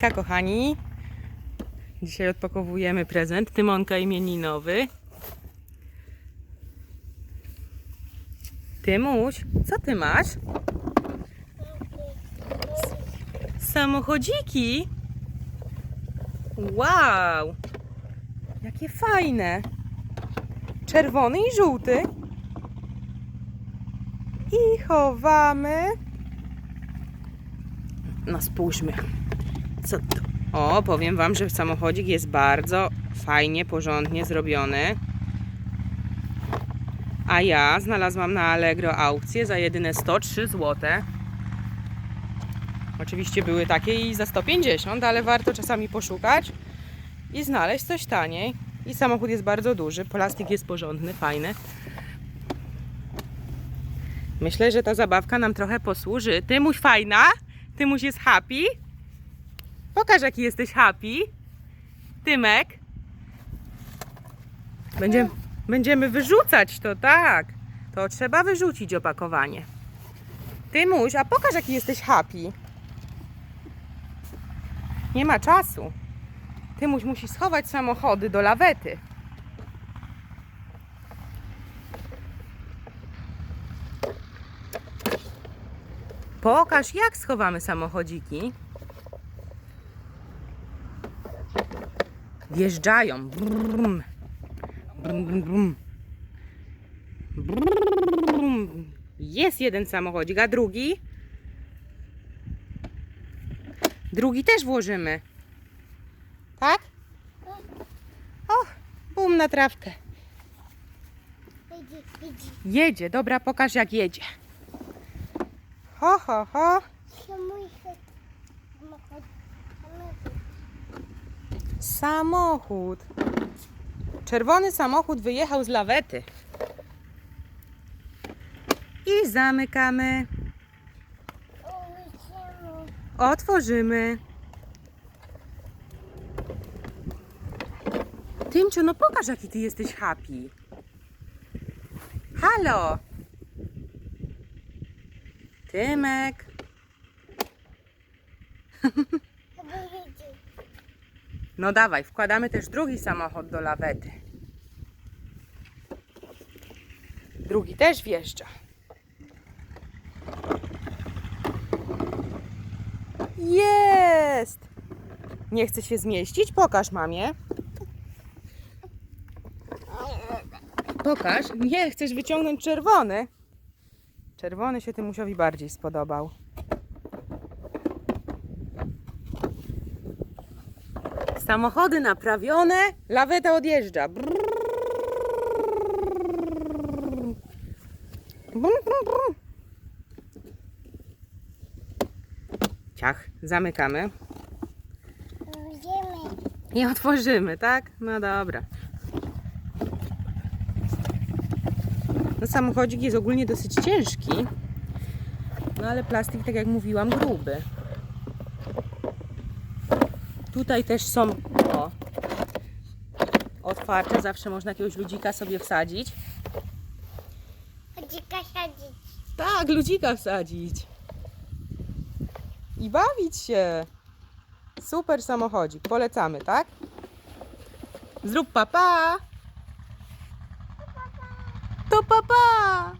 Ka, kochani. Dzisiaj odpakowujemy prezent Tymonka imieninowy. Tymuś, co ty masz? Samochodziki. Wow! Jakie fajne. Czerwony i żółty. I chowamy. No spójrzmy. Co to? O, powiem Wam, że samochodzik jest bardzo fajnie, porządnie zrobiony. A ja znalazłam na Allegro aukcję za jedyne 103 zł. Oczywiście były takie i za 150, ale warto czasami poszukać i znaleźć coś taniej. I samochód jest bardzo duży, plastik jest porządny, fajny. Myślę, że ta zabawka nam trochę posłuży. Tymuś fajna? Tymuś jest happy? Pokaż, jaki jesteś happy. Tymek. Będziemy, będziemy wyrzucać to, tak. To trzeba wyrzucić opakowanie. Tymuś, a pokaż, jaki jesteś happy. Nie ma czasu. Tymuś musi schować samochody do lawety. Pokaż, jak schowamy samochodziki. Wjeżdżają. Brum. Brum, brum, brum. Jest jeden samochodzik, a drugi? Drugi też włożymy. Tak? O, bum na trawkę. Jedzie, dobra, pokaż jak jedzie. Ho, ho, ho. Samochód. Czerwony samochód wyjechał z lawety. I zamykamy. Otworzymy. Tymciu, no pokaż jaki ty jesteś happy. Halo. Tymek. No dawaj, wkładamy też drugi samochód do lawety. Drugi też wjeżdża. Jest! Nie chce się zmieścić? Pokaż mamie. Pokaż. Nie, chcesz wyciągnąć czerwony. Czerwony się Tymusiowi bardziej spodobał. Samochody naprawione, laweta odjeżdża. Ciach, zamykamy i otworzymy, tak? No dobra. No samochodzik jest ogólnie dosyć ciężki, no ale plastik, tak jak mówiłam, gruby. Tutaj też są o, otwarte, zawsze można jakiegoś ludzika sobie wsadzić. Chodzi sadzić. Tak, ludzika wsadzić. I bawić się. Super samochodzik, polecamy, tak? Zrób papa. To papa.